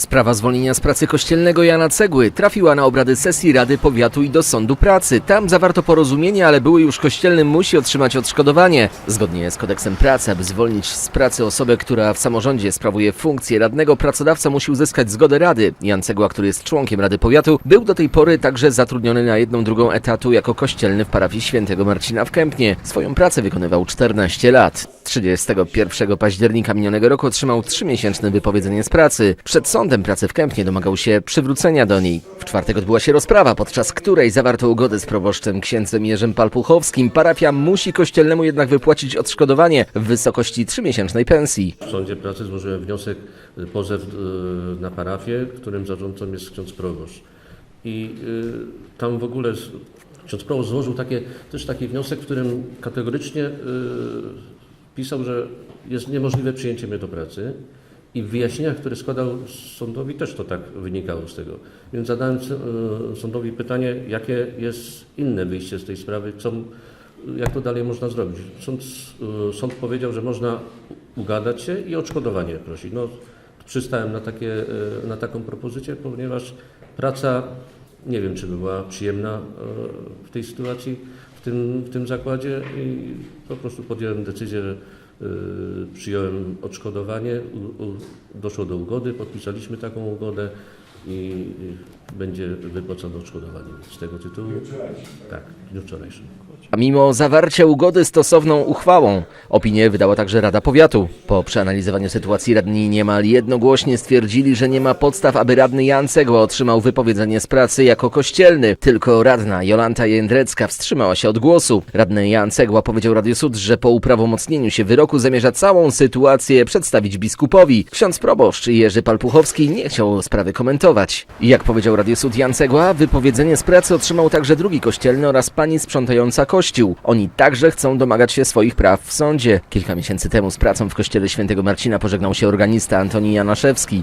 Sprawa zwolnienia z pracy kościelnego Jana Cegły trafiła na obrady sesji Rady Powiatu i do Sądu Pracy. Tam zawarto porozumienie, ale były już kościelny musi otrzymać odszkodowanie. Zgodnie z kodeksem pracy, aby zwolnić z pracy osobę, która w samorządzie sprawuje funkcję radnego, pracodawca musi uzyskać zgodę Rady. Jan Cegła, który jest członkiem Rady Powiatu, był do tej pory także zatrudniony na jedną drugą etatu jako kościelny w parafii świętego Marcina w Kępnie. Swoją pracę wykonywał 14 lat. 31 października minionego roku otrzymał trzymiesięczne wypowiedzenie z pracy. Przed sądem pracy w Kępnie domagał się przywrócenia do niej. W czwartek odbyła się rozprawa, podczas której zawarto ugodę z proboszczem księdzem Jerzym Palpuchowskim. Parafia musi kościelnemu jednak wypłacić odszkodowanie w wysokości trzymiesięcznej pensji. W sądzie pracy złożyłem wniosek, y, pozew y, na parafię, którym zarządcą jest ksiądz proboszcz. I y, tam w ogóle ksiądz proboszcz złożył takie, też taki wniosek, w którym kategorycznie y, pisał, że jest niemożliwe przyjęcie mnie do pracy. I w wyjaśnieniach, które składał sądowi, też to tak wynikało z tego. Więc zadałem y, sądowi pytanie, jakie jest inne wyjście z tej sprawy, co, jak to dalej można zrobić. Sąd, y, sąd powiedział, że można ugadać się i odszkodowanie prosić. No, przystałem na, takie, y, na taką propozycję, ponieważ praca, nie wiem, czy była przyjemna w tej sytuacji, w tym, w tym zakładzie i po prostu podjąłem decyzję, że przyjąłem odszkodowanie, doszło do ugody, podpisaliśmy taką ugodę i y, będzie wypłacone odszkodowanie z tego tytułu. Tak, w dniu wczorajszym. A mimo zawarcia ugody stosowną uchwałą, opinię wydała także Rada Powiatu. Po przeanalizowaniu sytuacji radni niemal jednogłośnie stwierdzili, że nie ma podstaw, aby radny Jan Cegła otrzymał wypowiedzenie z pracy jako kościelny. Tylko radna Jolanta Jędrecka wstrzymała się od głosu. Radny Jan Cegła powiedział Radiu Sud, że po uprawomocnieniu się wyroku zamierza całą sytuację przedstawić biskupowi. Ksiądz proboszcz Jerzy Palpuchowski nie chciał sprawy komentować. Jak powiedział Radiu Sud Jan Cegła, wypowiedzenie z pracy otrzymał także drugi kościelny oraz pani sprzątająca kościół. Oni także chcą domagać się swoich praw w sądzie. Kilka miesięcy temu z pracą w kościele świętego Marcina pożegnał się organista Antoni Janaszewski.